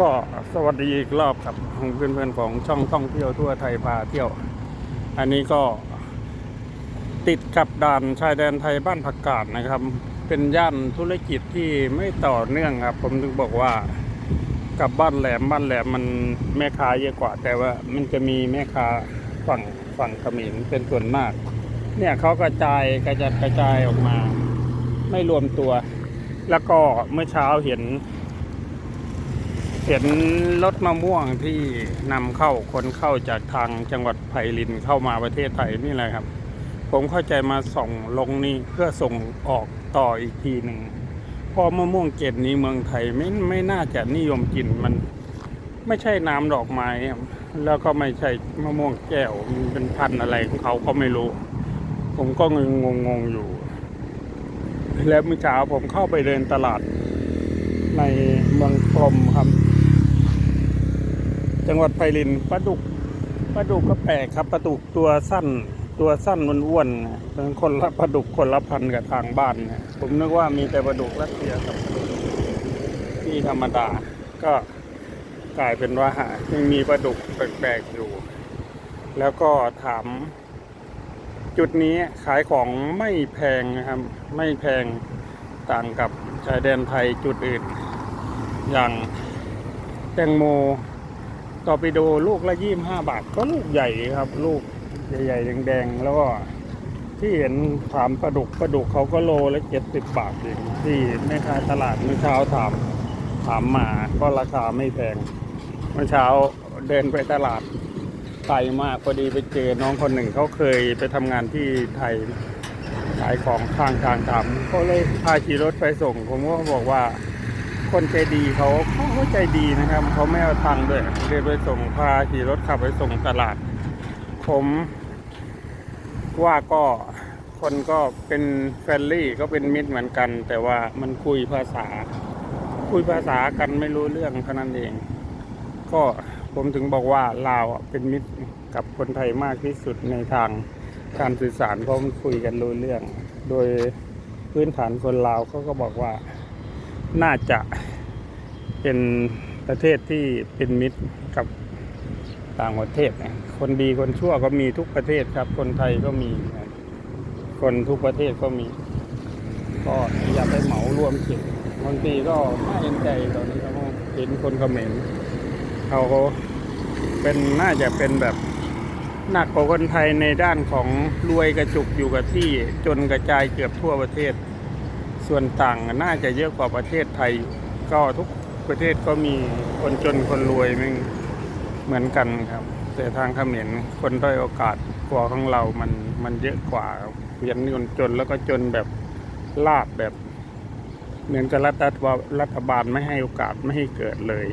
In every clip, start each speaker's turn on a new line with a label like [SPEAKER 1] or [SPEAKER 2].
[SPEAKER 1] ก็สวัสดีอีกรอบครับเพื่อนๆของช่องท่องเที่ยวทั่วไทยพาเที่ยว อันนี้ก็ติดกับด่านชายแดนไทยบ้านผักกาดนะครับ เป็นย่านธุรกิจที่ไม่ต่อเนื่องครับ ผมถึงบอกว่ากับบ้านแหลมบ้านแหลมมันแม่ค้าเยอะกว่า แต่ว่ามันจะมีแม่ค้าฝั่งฝั่งขมิ้นเป็นส่วนมาก เนี่ยเขากระจายกระจัดกระจายออกมา ไม่รวมตัว แล้วก็เมื่อเช้าเห็น เห็นรถมะม่วงที่นำเข้าคนเข้าจากทางจังหวัดไผ่ลินเข้ามาประเทศไทยนี่แหละครับ ผมเข้าใจมาส่งลงนี่เพื่อส่งออกต่ออีกทีหนึ่งพอมะม่วงเกตนี้เมืองไทยไม่ไม่น่าจะนิยมกินมันไม่ใช่น้ำดอกไม้แล้วก็ไม่ใช่มะม่วงแก้วมันเป็นพันธุ์อะไรของเขาก็ไม่รู้ ผมก็งงงงงอยู่ แล้วเมื่อเช้าผมเข้าไปเดินตลาดในเมืองกรมครับ จังหวัดไพลินปลาดุกปลาดุกก็แปลกครับปลาดุกตัวสั้น ตัวสั้นมันอ้วนเป็นคนละปลาดุกคนละพันกับทางบ้านนะผมนึกว่ามีแต่ปลาดุกรัสเซียกับที่ธรรมดา ก็กลายเป็นว่ายังมีปลาดุกแปลกๆอยู่ แล้วก็ถาม จุดนี้ขายของไม่แพงนะครับ ไม่แพงต่างกับชายแดนไทยจุดอื่น อย่างแตงโม ต่อไปโดลูกละยี่ห้าบาท ก็ลูกใหญ่ครับ ลูกใหญ่ๆแดงๆแล้วก็ที่เห็นถามปลาดุกปลาดุกเขาก็โลละเจ็ดสิบบาทเองที่แม่ค้าตลาดเมื่อเช้าถามถามมาก็ราคาไม่แพงเมื่อเช้าเดินไปตลาดไกลมากพอดีไปเจอน้องคนหนึ่งเขาเคยไปทำงานที่ไทยขายของข้างทางถามก็เลยพาขี่รถไปส่ง ผมก็บอกว่า คนใจดีเขาเขาใจดีนะครับ เขาไม่เอาทังด้วยเดินไปส่งพาขี่รถขับไปส่งตลาด ผมว่าก็คนก็เป็นแฟนลี่ก็เป็นมิตรเหมือนกัน แต่ว่ามันคุยภาษา คุยภาษากันไม่รู้เรื่องเท่านั้นเอง ก็ผมถึงบอกว่าลาวเป็นมิตรกับคนไทยมากที่สุดในทางการสื่อสารเพราะมันคุยกันรู้เรื่อง โดยพื้นฐานคนลาวเขาก็บอกว่า น่าจะเป็นประเทศที่เป็นมิตรกับต่างประเทศนะคนดีคนชั่วก็มีทุกประเทศครับ คนไทยก็มี คนทุกประเทศก็มี ก็อย่าไปเหมารวมผิดบางทีก็ไม่เห็นใจตอนนี้ครับเห็นคนเขมรเขาเป็นน่าจะเป็นแบบหนักกว่าคนไทยในด้านของรวยกระจุกอยู่กับที่จนกระจายเกือบทั่วประเทศ ส่วนต่างน่าจะเยอะกว่าประเทศไทย ก็ทุกประเทศก็มีคนจนคนรวยมันเหมือนกันครับ แต่ทางเขมรคนด้อยโอกาสกว่าของเรา มันมันเยอะกว่าเรียนคนจนแล้วก็จนแบบลาบแบบ เหมือนกับรัฐรัฐบาลไม่ให้โอกาสไม่ให้เกิดเลย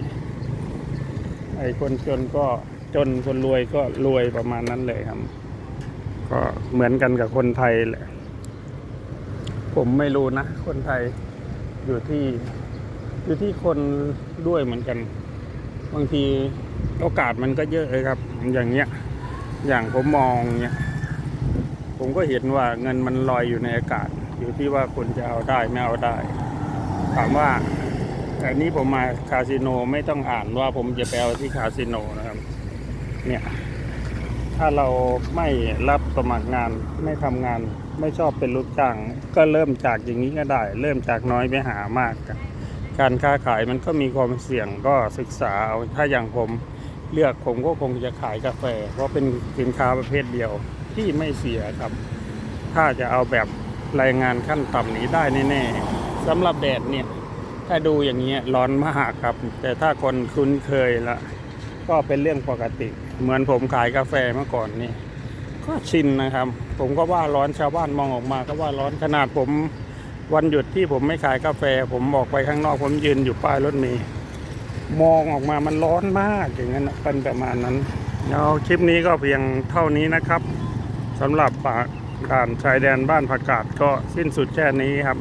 [SPEAKER 1] ไอ้คนจนก็จนคนรวยก็รวยประมาณนั้นเลยครับ ก็เหมือนกันกับคนไทยแหละ ผมไม่รู้นะ คนไทยอยู่ที่อยู่ที่คนด้วยเหมือนกัน บางทีโอกาสมันก็เยอะเลยครับ อย่างเงี้ย อย่างผมมองเนี่ยผมก็เห็นว่าเงินมันลอยอยู่ในอากาศ อยู่ที่ว่าคนจะเอาได้ไม่เอาได้ ถามว่าอันนี้ผมมาคาสิโนไม่ต้องอ่านว่าผมจะไปเอาที่คาสิโนนะครับ เนี่ย ถ้าเราไม่รับสมัครงานไม่ทำงาน ไม่ชอบเป็นลูกจ้าง ก็เริ่มจากอย่างนี้ก็ได้ เริ่มจากน้อยไปหามาก การค้าขายมันก็มีความเสี่ยงก็ศึกษาเอาถ้าอย่างผมเลือกผมก็คงจะขายกาแฟ เพราะเป็นสินค้าประเภทเดียวที่ไม่เสียครับ ถ้าจะเอาแบบรายงานขั้นต่ำนี้ได้แน่ๆสำหรับแดดเนี่ย ถ้าดูอย่างนี้ร้อนมากครับ แต่ถ้าคนคุ้นเคยละก็เป็นเรื่องปกติ เหมือนผมขายกาแฟเมื่อก่อนนี่ ชินนะครับ ผมก็ว่าร้อนชาวบ้านมองออกมาก็ว่าร้อนขนาดผมวันหยุดที่ผมไม่ขายกาแฟ ผมบอกไปข้างนอกผมยืนอยู่ป้ายรถเมย์มองออกมามันร้อนมากอย่างนั้นเป็นประมาณนั้นเอาคลิปนี้ก็เพียงเท่านี้นะครับสำหรับปากด่านชายแดนบ้านผักกาดก็สิ้นสุดแค่นี้ครับ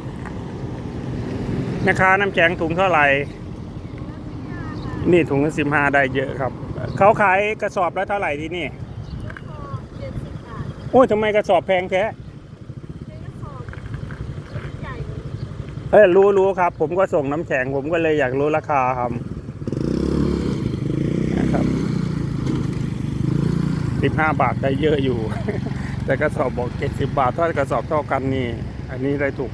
[SPEAKER 1] นะคะน้ำแข็งถุงเท่าไหร่ นี่ถุงสิบห้าได้เยอะครับ เขาขายกระสอบละเท่าไหร่ที่นี่ โอ้ยทำไมกระสอบแพงแท้
[SPEAKER 2] เอ
[SPEAKER 1] อรู้รู้ครับ ผมก็ส่งน้ำแข็งผมก็เลยอยากรู้ราคาครับ
[SPEAKER 2] นะครับ
[SPEAKER 1] สิบห้าบาทได้เยอะอยู่ แต่กระสอบบอกเจ็ดสิบบาทถ้ากระสอบเท่ากันนี่ อันนี้ได้ถูก